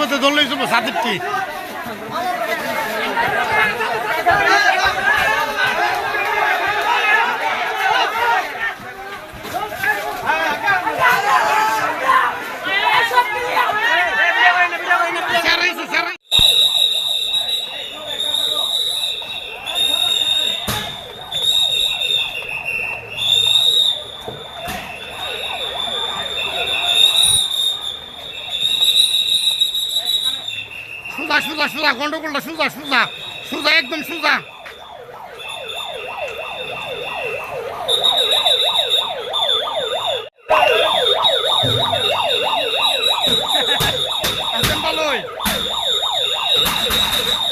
মধ্যে ধরলেই চলবো ছাদের কি সোজা সোজা সোজা গন্ডগোলটা সোজা সোজা সোজা একদম সোজা।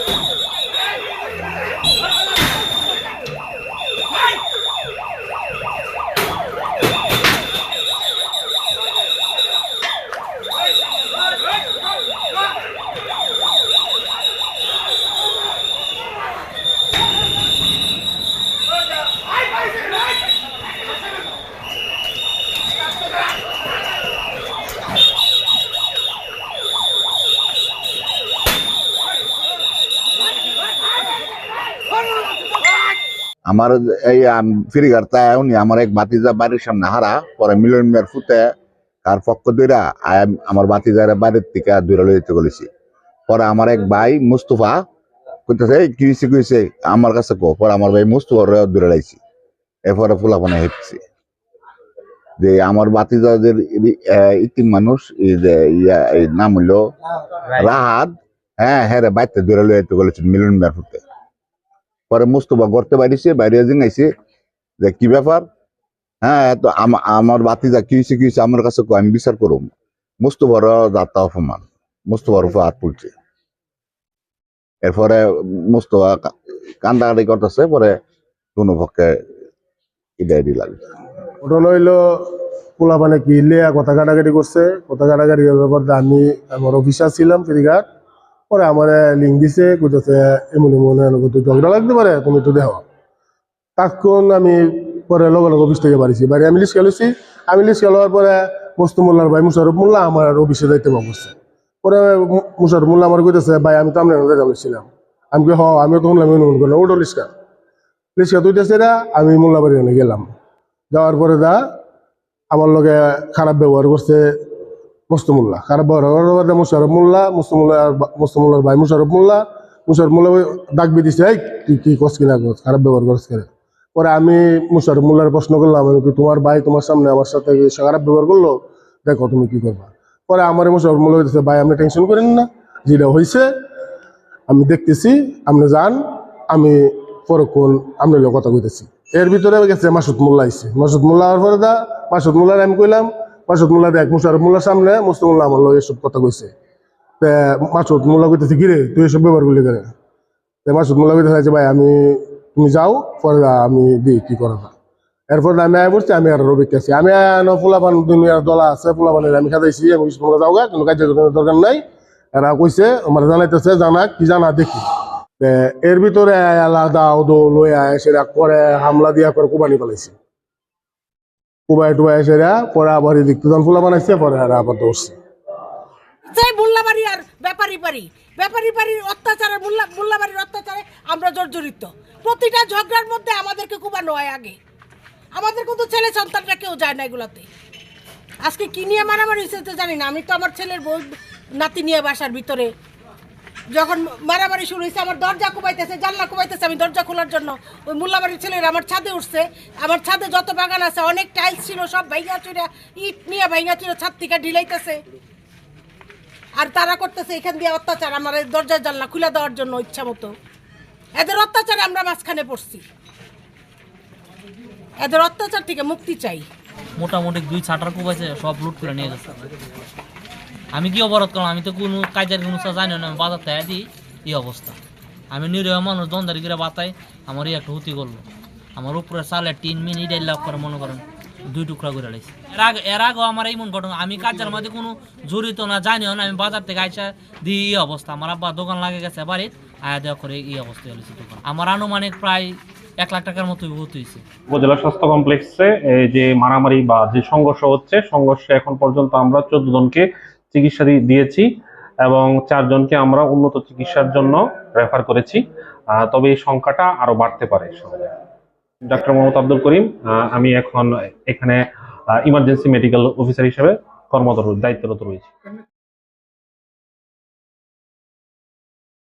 আমার এই ফিরিগারটা উনি আমার এক বাতিজা বাড়ির সামনে হারা পরে মিলন মিয়ার ফুতে তার পক্ষ দইরা আমার বাতিজার বাড়ির থেকে দূরে লই যেতে বলেছি পরে আমার এক ভাই মুস্তফা কইতেছে এই কি হয়েছে আমার কাছে কো পরে আমার ভাই মুস্তফার দূরে লাইছি। এরপরে ফুলাফানে হেপছি যে আমার বাতিজাদের ইতিম মানুষ এই যে ইয়া নাম হইল রাহাত। হ্যাঁ হ্যাঁ রে বাইতে দূরে লই যেতে বলেছি মিলন মিয়ার ফুতে পরে মুস্তফা গড়তে বাইরেছে বাইরে জিঙাইছে যে কি ব্যাপার? হ্যাঁ তো আম- আমার বাতি যা কি হয়েছে কি আমার কাছে আমি বিচার করুম। মুস্তফার যাত্রা অপমান, মুস্তফার উপর হাত পড়ছে এরপরে মুস্তফা কান্দাকাটি করতেছে, পরে কোনো পক্ষে ইডাই লাগে ঘটনা পোলা মানে কি লিয়া কথা কাটাকাটি করছে, কথা কাটাকাটি হওয়ার পর আমি আমার অফিসার ছিলাম ফেরিঘাট। পরে আমার লিঙ্ক দিছে, কইতেছে এমন এমন তো ঝগড়া লাগতে পারে, তুমি তো দেহ তখন আমি পরে লগে লগে অফিস থেকে বাড়িছি। বাড়ি আমি লিস্ট খেলেছি। আমি লিস্ট খেলোয়ার পরে মস্তু মোল্লার ভাই মুশারফ মোল্লা আমার অফিসে যাইতে করছে। পরে মুশারফ মোল্লা আমার কইতেছে, ভাই, আমি তো আপনার যাইতে বলছিলাম আমি হ আমি তখন আমি অনুমান করলাম ওটো লিস্কা লিস্কা তুইতেছে না, আমি মোল্লা বাড়ি গেলাম। যাওয়ার পরে দা, আমার লগে খারাপ ব্যবহার করছে মুস্তমুল্লাহ করার পরে মুশারফ মোল্লা মুস্তমুল্লাহ মুস্তমুল্লার ভাই মুশারফ মোল্লা। মুশারফ মোল্লা ওই ডাক দিছে, এই, কি কস কিনা কস খারাপ ব্যবহার করছ পরে আমি মুশারফ মোল্লার প্রশ্ন করলাম, আমি তোমার ভাই তোমার সামনে আমার সাথে খারাপ ব্যবহার করল? দেখো তুমি কি করবা? পরে আমার মুশারফ মোল্লা বলতেছে, ভাই, আপনি টেনশন করেন না, যেটা হয়েছে আমি দেখতেছি, আপনি যান, আমি পরক্ষণ আপনার কথা কইতেছি। এর ভিতরে গেছে মাসুদ মোল্লা আইছে। মাসুদ মোল্লা হওয়ার পরে দা, মাসুদ মোল্লার আমি কইলাম মাসুদ মোল্লা দেখ, মুশারফ মোল্লার সামনে মুস্তমুল্লাহ আমার এসব কথা কইছে। মাসুদ মোল্লা কইতেছে কিরে তুই এসব ব্যবহার করলি কেন? মাসুদ মোল্লা কইতেছে যে ভাই, আমি, তুমি যাও, পরে আমি দিই, কি করা এরপর আমি আয় পড়ছি, আমি আর রবিক আছি। আমি ফুলাপান দুনিয়ার দলা আছে ফুলাপানের আমি খাইছি আমি তোমরা যাও গা, কোনো কাজ দরকার নাই। এরা কইছে, আমার জানাইতেছে, জানা, কি জানা, দেখি। এর ভিতরে আলাদা ওদো লই আয় সেটা করে, হামলা দিয়া করে কোবানি পালাইছে। কোবাই টুবাই সেটা পরে আবার এদিক তো ফুলা বানাইছে, পরে এরা আবার দৌড়ছে। সেই মোল্লাবাড়ি আর ব্যাপারী বাড়ি, ব্যাপারী বাড়ির অত্যাচারে, মোল্লা, মোল্লাবাড়ির অত্যাচারে আমরা জর্জরিত। প্রতিটা ঝগড়ার মধ্যে আমাদেরকে কুবানো হয় আগে। আমাদের কিন্তু ছেলে সন্তানরা কেউ যায় না এগুলোতে। আজকে কি নিয়ে মারামারি হয়েছে জানি না। আমি তো আমার ছেলের বউ, নাতি নিয়ে বাসার ভিতরে যখন মারামারি শুরু হয়েছে, আমার দরজা কুবাইতেছে, জানলা কুবাইতেছে আমি দরজা খোলার জন্য। ওই মোল্লাবাড়ির ছেলেরা আমার ছাদে উঠছে, আমার ছাদে যত বাগান আছে, অনেক টাইলস ছিল, সব ভাইঙ্গা চুরা ইট নিয়ে ভাইঙ্গা চুরা ছাদ থেকে ঢিলাইতেছে। আর তারা করতেছে, এখান দিয়ে অত্যাচার, আমার এই দরজা জানলা খুলে দেওয়ার জন্য ইচ্ছা মতো। এদের অত্যাচারে আমরা মাঝখানে পড়ছি। এদের অত্যাচার থেকে মুক্তি চাই। মোটামুটি দুই ছাটার কুপাইছে সব লুট করে নিয়ে গেছে আমি কি অবরোধ করলাম? আমি তো কোনো কাজের কোনো জানি না, আমি বাজার থেকে দিই এই অবস্থা। আমি নিরীহ মানুষ, দন্দারি করে বাতাই আমার এই একটা হুতি করল। আমার উপরে চালে টিন, মিন ইডাই লাভ করে, মনে করেন, দুই টুকরা করে লাইছে। এর আগে, এর আগেও আমার এমন ঘটনা, আমি কাজের মধ্যে কোনো জড়িত না, জানিও না, আমি বাজার থেকে আইসা দিই এই অবস্থা। আমার আব্বা দোকান লাগে গেছে বাড়িত আয়া দেওয়া করে এই অবস্থা হয়েছে দোকান। আমার আনুমানিক প্রায় এক লাখ টাকার মতো ভর্তি হয়েছে উপজেলা স্বাস্থ্য কমপ্লেক্সে যে মারামারি বা যে সংঘর্ষ হচ্ছে, সংঘর্ষে এখন পর্যন্ত আমরা চোদ্দ জনকে চিকিৎসা দিয়েছি এবং চারজনকে আমরা উন্নত চিকিৎসার জন্য রেফার করেছি। তবে এই সংখ্যাটা আরও বাড়তে পারে ডাক্তার মোহাম্মদ আব্দুল করিম আমি এখন এখানে ইমার্জেন্সি মেডিকেল অফিসার হিসেবে কর্মরত, দায়িত্বরত রয়েছি।